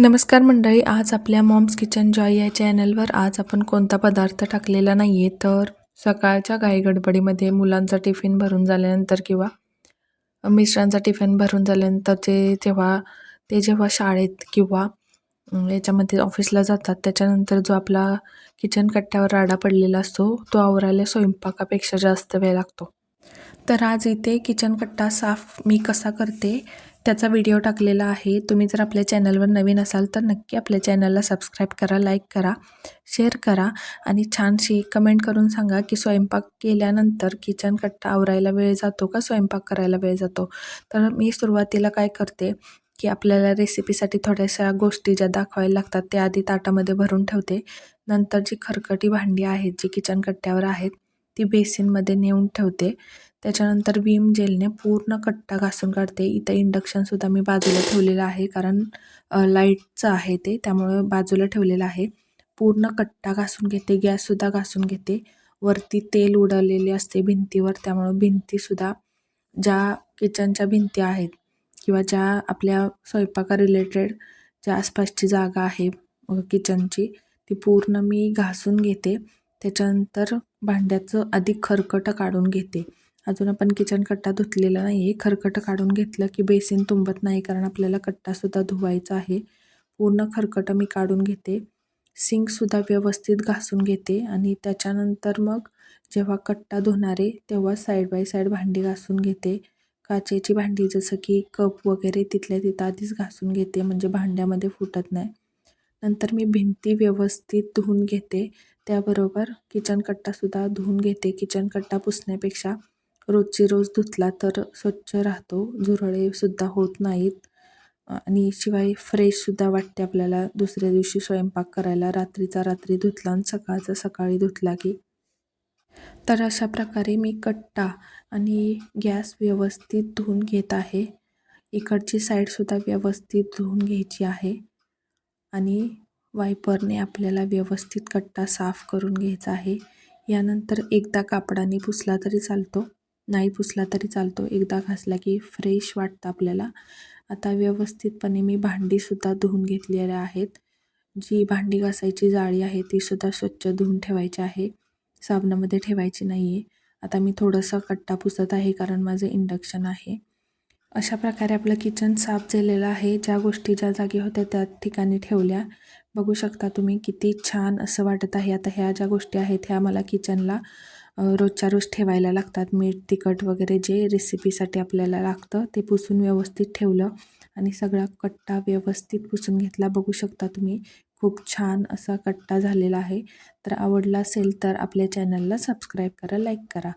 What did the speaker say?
नमस्कार मंडळी आज आपल्या मॉम्स किचन जॉय या चॅनलवर आज आपण कोणता पदार्थ टाकलेला नाही आहे तर सकाळच्या घाईगडबडीमध्ये मुलांचा टिफिन भरून झाल्यानंतर किंवा मिस्टरांचा टिफिन भरून झाल्यानंतर ते जेव्हा ते जेव्हा शाळेत किंवा याच्यामध्ये ऑफिसला जातात त्याच्यानंतर जो आपला किचन कट्ट्यावर राडा पडलेला असतो तो आवरायला स्वयंपाकापेक्षा जास्त वेळ लागतो. तर आज इथे किचन कट्टा साफ मी कसा करते त्याचा व्हिडिओ टाकलेला आहे. तुम्ही जर आपल्या चॅनलवर नवीन असाल तर नक्की आपल्या चॅनलला सबस्क्राईब करा लाईक करा शेअर करा आणि छानशी कमेंट करून सांगा की स्वयंपाक केल्यानंतर किचन कट्टा आवरायला वेळ जातो का स्वयंपाक करायला वेळ जातो? तर मी सुरुवातीला काय करते की आपल्याला रेसिपीसाठी थोड्याशा गोष्टी ज्या दाखवायला लागतात त्या आधी ताटामध्ये भरून ठेवते. नंतर जी खरकटी भांडी आहेत जी किचन कट्ट्यावर आहेत ती बेसिनमध्ये नेऊन ठेवते. त्याच्यानंतर विम जेलने पूर्ण कट्टा घासून काढते. इथं इंडक्शनसुद्धा मी बाजूला ठेवलेलं आहे कारण लाईटचं आहे ते त्यामुळं बाजूला ठेवलेलं आहे. पूर्ण कट्टा घासून घेते गॅससुद्धा घासून घेते. वरती तेल उडवलेले असते भिंतीवर त्यामुळं भिंतीसुद्धा ज्या किचनच्या भिंती आहेत किंवा ज्या आपल्या स्वयंपाका रिलेटेड ज्या आसपासची जागा आहे किचनची ती पूर्ण मी घासून घेते. त्याच्यानंतर भांड्याचं अधिक खरकटं काढून घेते. अजून आपण किचन कट्टा धुतलेला नाही आहे खरकटं काढून घेतलं की बेसिन तुंबत नाही कारण आपल्याला कट्टासुद्धा धुवायचा आहे. पूर्ण खरकटं मी काढून घेते. सिंकसुद्धा व्यवस्थित घासून घेते आणि त्याच्यानंतर मग जेव्हा कट्टा धुणारे तेव्हा साईड बाय साईड भांडी घासून घेते. काचेची भांडी जसं की कप वगैरे तिथल्या तिथं आधीच घासून घेते म्हणजे भांड्यामध्ये फुटत नाही. नंतर मी भिंती व्यवस्थित धुवून घेते. त्याबरोबर किचन कट्टासुद्धा धुवून घेते. किचन कट्टा पुसण्यापेक्षा रोजची रोज धुतला तर स्वच्छ राहतो झुरळेसुद्धा होत नाहीत. आणि शिवाय फ्रेशसुद्धा वाटते आपल्याला. दुसऱ्या दिवशी स्वयंपाक करायला रात्रीचा रात्री धुतला आणि सकाळचा सकाळी धुतला की. तर अशा प्रकारे मी कट्टा आणि गॅस व्यवस्थित धुवून घेत आहे. इकडची साईडसुद्धा व्यवस्थित धुवून घ्यायची आहे. आणि वायपरने आपल्याला व्यवस्थित कट्टा साफ करून घ्यायचा आहे. यानंतर एकदा कापडाने पुसला तरी चालतो. नाही पुसला तरी चालतो. एकदा घासला की फ्रेश वाटतं आपल्याला. आता व्यवस्थितपणे मी भांडीसुद्धा धुवून घेतलेल्या आहेत. जी भांडी घासायची जाळी आहे तीसुद्धा स्वच्छ धुवून ठेवायची आहे. साबणामध्ये ठेवायची नाही आहे आता मी थोडंसं कट्टा पुसत आहे कारण माझं इंडक्शन आहे. अशा प्रकारे आपलं किचन साफ झालेलं आहे. ज्या गोष्टी ज्या जागी होत्या त्या ठिकाणी ठेवल्या. बघू शकता तुम्ही किती छान असं वाटत आहे. आता ह्या ज्या गोष्टी आहेत ह्या मला किचनला रोजच्या रोज ठेवायला लागतात. मीठ तिखट वगैरे जे रेसिपीसाठी आपल्याला लागतं ते पुसून व्यवस्थित ठेवलं आणि सगळा कट्टा व्यवस्थित पुसून घेतला. बघू शकता तुम्ही खूप छान असा कट्टा झालेला आहे. तर आवडला असेल तर आपल्या चॅनलला सबस्क्राईब करा लाईक करा.